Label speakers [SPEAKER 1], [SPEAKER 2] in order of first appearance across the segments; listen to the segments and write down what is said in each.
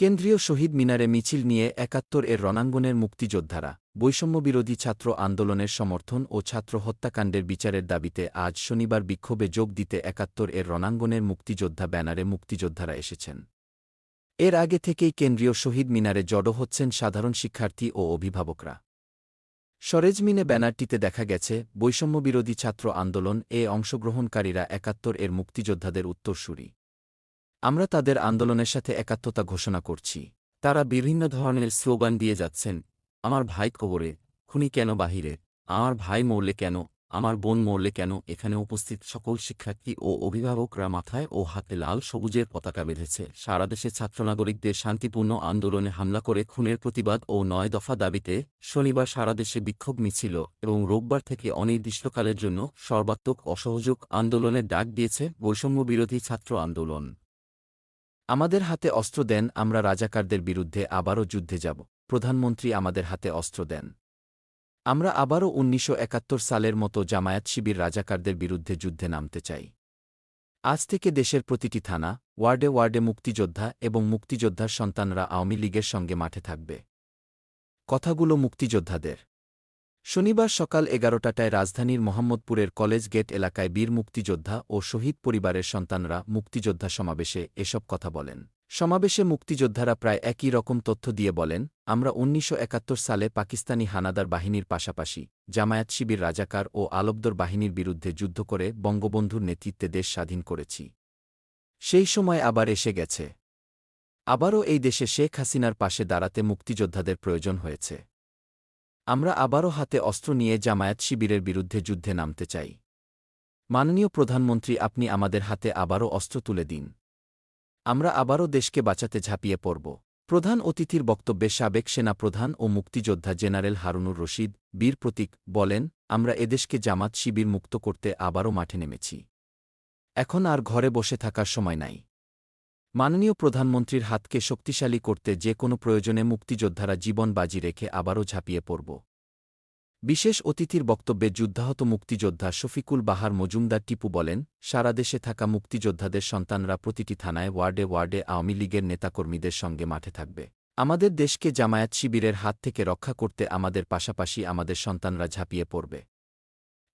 [SPEAKER 1] কেন্দ্রীয় শহীদ মিনারে মিছিল নিয়ে একাত্তর এর রণাঙ্গনের মুক্তিযোদ্ধারা বৈষম্যবিরোধী ছাত্র আন্দোলনের সমর্থন ও ছাত্র হত্যাকাণ্ডের বিচারের দাবিতে আজ শনিবার বিক্ষোভে যোগ দিতে একাত্তর এর রণাঙ্গনের মুক্তিযোদ্ধা ব্যানারে মুক্তিযোদ্ধারা এসেছেন এর আগে থেকেই কেন্দ্রীয় শহীদ মিনারে জড়ো হচ্ছেন সাধারণ শিক্ষার্থী ও অভিভাবকরা সরেজমিনে ব্যানারটিতে দেখা গেছে বৈষম্যবিরোধী ছাত্র আন্দোলন এ অংশগ্রহণকারীরা একাত্তর এর মুক্তিযোদ্ধাদের উত্তরসূরি আমরা তাদের আন্দোলনের সাথে একাত্মতা ঘোষণা করছি তারা বিভিন্ন ধরনের স্লোগান দিয়ে যাচ্ছেন আমার ভাই কবরে খুনি কেন বাহিরে আমার ভাই মরলে কেন আমার বোন মরলে কেন এখানে উপস্থিত সকল শিক্ষার্থী ও অভিভাবকরা মাথায় ও হাতে লাল সবুজের পতাকা বেঁধেছে সারা দেশে ছাত্রনাগরিকদের শান্তিপূর্ণ আন্দোলনে হামলা করে খুনের প্রতিবাদ ও নয় দফা দাবিতে শনিবার সারা দেশে বিক্ষোভ মিছিল এবং রোববার থেকে অনির্দিষ্টকালের জন্য সর্বাত্মক অসহযোগ আন্দোলনের ডাক দিয়েছে বৈষম্য বিরোধী ছাত্র আন্দোলন আমাদের হাতে অস্ত্র দেন আমরা রাজাকারদের বিরুদ্ধে আবারও যুদ্ধে যাব প্রধানমন্ত্রী আমাদের হাতে অস্ত্র দেন আমরা আবারও উনিশশো সালের মতো জামায়াত শিবির রাজাকারদের বিরুদ্ধে যুদ্ধে নামতে চাই আজ থেকে দেশের প্রতিটি থানা ওয়ার্ডে ওয়ার্ডে মুক্তিযোদ্ধা এবং মুক্তিযোদ্ধার সন্তানরা আওয়ামী লীগের সঙ্গে মাঠে থাকবে কথাগুলো মুক্তিযোদ্ধাদের শনিবার সকাল এগারোটাটায় রাজধানীর মোহাম্মদপুরের কলেজ গেট এলাকায় বীর মুক্তিযোদ্ধা ও শহীদ পরিবারের সন্তানরা মুক্তিযোদ্ধা সমাবেশে এসব কথা বলেন সমাবেশে মুক্তিযোদ্ধারা প্রায় একই রকম তথ্য দিয়ে বলেন আমরা উনিশশো সালে পাকিস্তানি হানাদার বাহিনীর পাশাপাশি জামায়াত শিবির রাজাকার ও আলবদর বাহিনীর বিরুদ্ধে যুদ্ধ করে বঙ্গবন্ধুর নেতৃত্বে দেশ স্বাধীন করেছি সেই সময় আবার এসে গেছে আবারও এই দেশে শেখ হাসিনার পাশে দাঁড়াতে মুক্তিযোদ্ধাদের প্রয়োজন হয়েছে আমরা আবারও হাতে অস্ত্র নিয়ে জামায়াত শিবিরের বিরুদ্ধে যুদ্ধে নামতে চাই মাননীয় প্রধানমন্ত্রী আপনি আমাদের হাতে আবারও অস্ত্র তুলে দিন আমরা আবারও দেশকে বাঁচাতে ঝাঁপিয়ে পড়ব প্রধান অতিথির বক্তব্যে সাবেক সেনা প্রধান ও মুক্তিযোদ্ধা জেনারেল হারুনুর রশিদ বীর প্রতীক বলেন আমরা এদেশকে জামাত শিবির মুক্ত করতে আবারও মাঠে নেমেছি এখন আর ঘরে বসে থাকার সময় নাই মাননীয় প্রধানমন্ত্রীর হাতকে শক্তিশালী করতে যে কোনো প্রয়োজনে মুক্তিযোদ্ধারা জীবন বাজি রেখে আবারও ঝাঁপিয়ে পড়ব বিশেষ অতিথির বক্তব্যে যুদ্ধাহত মুক্তিযোদ্ধা শফিকুল বাহার মজুমদার টিপু বলেন সারা দেশে থাকা মুক্তিযোদ্ধাদের সন্তানরা প্রতিটি থানায় ওয়ার্ডে ওয়ার্ডে আওয়ামী লীগের নেতাকর্মীদের সঙ্গে মাঠে থাকবে আমাদের দেশকে জামায়াত শিবিরের হাত থেকে রক্ষা করতে আমাদের পাশাপাশি আমাদের সন্তানরা ঝাঁপিয়ে পড়বে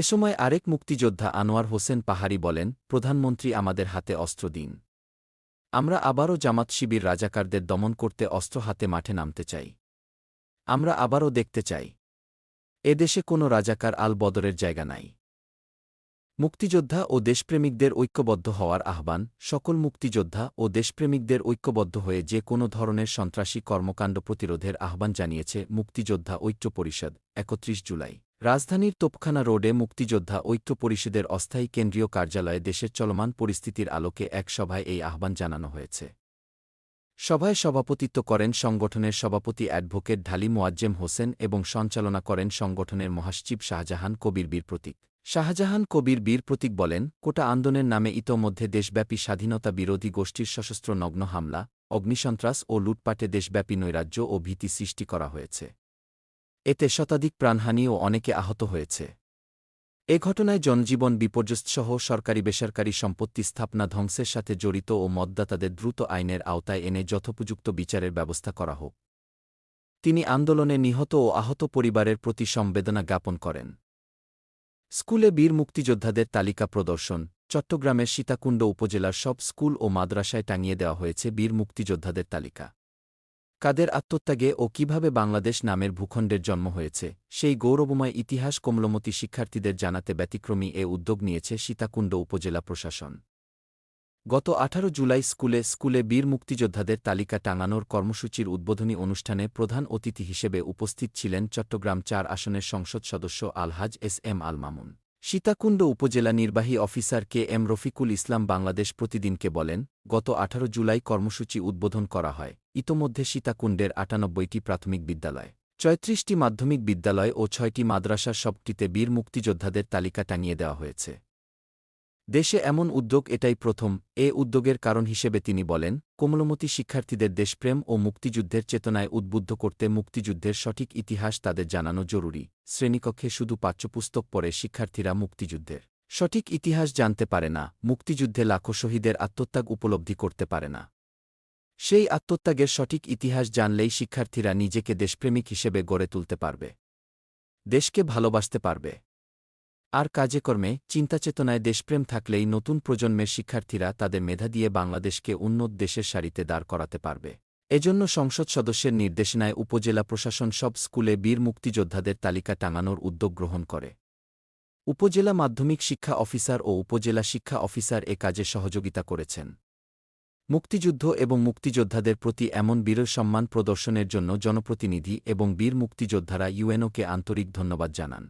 [SPEAKER 1] এ সময় আরেক মুক্তিযোদ্ধা আনোয়ার হোসেন পাহাড়ি বলেন প্রধানমন্ত্রী আমাদের হাতে অস্ত্র দিন আমরা আবারও জামাত শিবির রাজাকারদের দমন করতে অস্ত্র হাতে মাঠে নামতে চাই আমরা আবারও দেখতে চাই এদেশে কোনো রাজাকার আল বদরের জায়গা নাই মুক্তিযোদ্ধা ও দেশপ্রেমিকদের ঐক্যবদ্ধ হওয়ার আহ্বান সকল মুক্তিযোদ্ধা ও দেশপ্রেমিকদের ঐক্যবদ্ধ হয়ে যে কোনো ধরনের সন্ত্রাসী কর্মকাণ্ড প্রতিরোধের আহ্বান জানিয়েছে মুক্তিযোদ্ধা ঐক্য পরিষদ একত্রিশ জুলাই রাজধানীর তোপখানা রোডে মুক্তিযোদ্ধা ঐক্য পরিষদের অস্থায়ী কেন্দ্রীয় কার্যালয়ে দেশের চলমান পরিস্থিতির আলোকে এক সভায় এই আহ্বান জানানো হয়েছে সভায় সভাপতিত্ব করেন সংগঠনের সভাপতি অ্যাডভোকেট ঢালি মোয়াজ্জেম হোসেন এবং সঞ্চালনা করেন সংগঠনের মহাসচিব শাহজাহান কবির বীর প্রতীক শাহজাহান কবির বীর প্রতীক বলেন কোটা আন্দোলনের নামে ইতোমধ্যে দেশব্যাপী স্বাধীনতা বিরোধী গোষ্ঠীর সশস্ত্র নগ্ন হামলা অগ্নিসন্ত্রাস ও লুটপাটে দেশব্যাপী নৈরাজ্য ও ভীতি সৃষ্টি করা হয়েছে এতে শতাধিক প্রাণহানি ও অনেকে আহত হয়েছে এ ঘটনায় জনজীবন বিপর্যস্তসহ সরকারি বেসরকারি সম্পত্তি স্থাপনা ধ্বংসের সাথে জড়িত ও মতদাতাদের দ্রুত আইনের আওতায় এনে যথোপযুক্ত বিচারের ব্যবস্থা করা হোক তিনি আন্দোলনে নিহত ও আহত পরিবারের প্রতি সমবেদনা জ্ঞাপন করেন স্কুলে বীর মুক্তিযোদ্ধাদের তালিকা প্রদর্শন চট্টগ্রামের সীতাকুণ্ড উপজেলার সব স্কুল ও মাদ্রাসায় টাঙিয়ে দেওয়া হয়েছে বীর মুক্তিযোদ্ধাদের তালিকা কাদের আত্মত্যাগে ও কিভাবে বাংলাদেশ নামের ভূখণ্ডের জন্ম হয়েছে সেই গৌরবময় ইতিহাস কমলমতি শিক্ষার্থীদের জানাতে ব্যতিক্রমী এ উদ্যোগ নিয়েছে সীতাকুণ্ড উপজেলা প্রশাসন গত আঠারো জুলাই স্কুলে স্কুলে বীর মুক্তিযোদ্ধাদের তালিকা টাঙানোর কর্মসূচির উদ্বোধনী অনুষ্ঠানে প্রধান অতিথি হিসেবে উপস্থিত ছিলেন চট্টগ্রাম চার আসনের সংসদ সদস্য আলহাজ এস এম আল মামুন সীতাকুণ্ড উপজেলা নির্বাহী officer K M Rafiqul Islam Bangladesh প্রতিদিনকে বলেন গত আঠারো জুলাই কর্মসূচি উদ্বোধন করা হয় ইতোমধ্যে সীতাকুণ্ডের আটানব্বইটি প্রাথমিক বিদ্যালয় চয়ত্রিশটি মাধ্যমিক বিদ্যালয় ও ছয়টি মাদ্রাসার সবটিতে বীর মুক্তিযোদ্ধাদের তালিকা টাঙিয়ে দেওয়া হয়েছে দেশে এমন উদ্যোগ এটাই প্রথম এ উদ্যোগের কারণ হিসেবে তিনি বলেন কোমলমতি শিক্ষার্থীদের দেশপ্রেম ও মুক্তিযুদ্ধের চেতনায় উদ্বুদ্ধ করতে মুক্তিযুদ্ধের সঠিক ইতিহাস তাদের জানানো জরুরি শ্রেণীকক্ষে শুধু পাঠ্যপুস্তক পড়ে শিক্ষার্থীরা মুক্তিযুদ্ধের সঠিক ইতিহাস জানতে পারে না মুক্তিযুদ্ধে লাখো শহীদের আত্মত্যাগ উপলব্ধি করতে পারে না সেই আত্মত্যাগের সঠিক ইতিহাস জানলেই শিক্ষার্থীরা নিজেকে দেশপ্রেমিক হিসেবে গড়ে তুলতে পারবে দেশকে ভালোবাসতে পারবে আর কাজেকর্মে চিন্তাচেতনায় দেশপ্রেম থাকলেই নতুন প্রজন্মের শিক্ষার্থীরা তাদের মেধা দিয়ে বাংলাদেশকে উন্নত দেশের সারিতে দাঁড় করাতে পারবে এজন্য সংসদ সদস্যের নির্দেশনায় উপজেলা প্রশাসন সব স্কুলে বীর মুক্তিযোদ্ধাদের তালিকা টাঙানোর উদ্যোগ গ্রহণ করে উপজেলা মাধ্যমিক শিক্ষা অফিসার ও উপজেলা শিক্ষা অফিসার এ কাজে সহযোগিতা করেছেন মুক্তিযুদ্ধ এবং মুক্তিযোদ্ধাদের প্রতি এমন বীর সম্মান প্রদর্শনের জন্য জনপ্রতিনিধি এবং বীর মুক্তিযোদ্ধারা ইউএনওকে আন্তরিক ধন্যবাদ জানান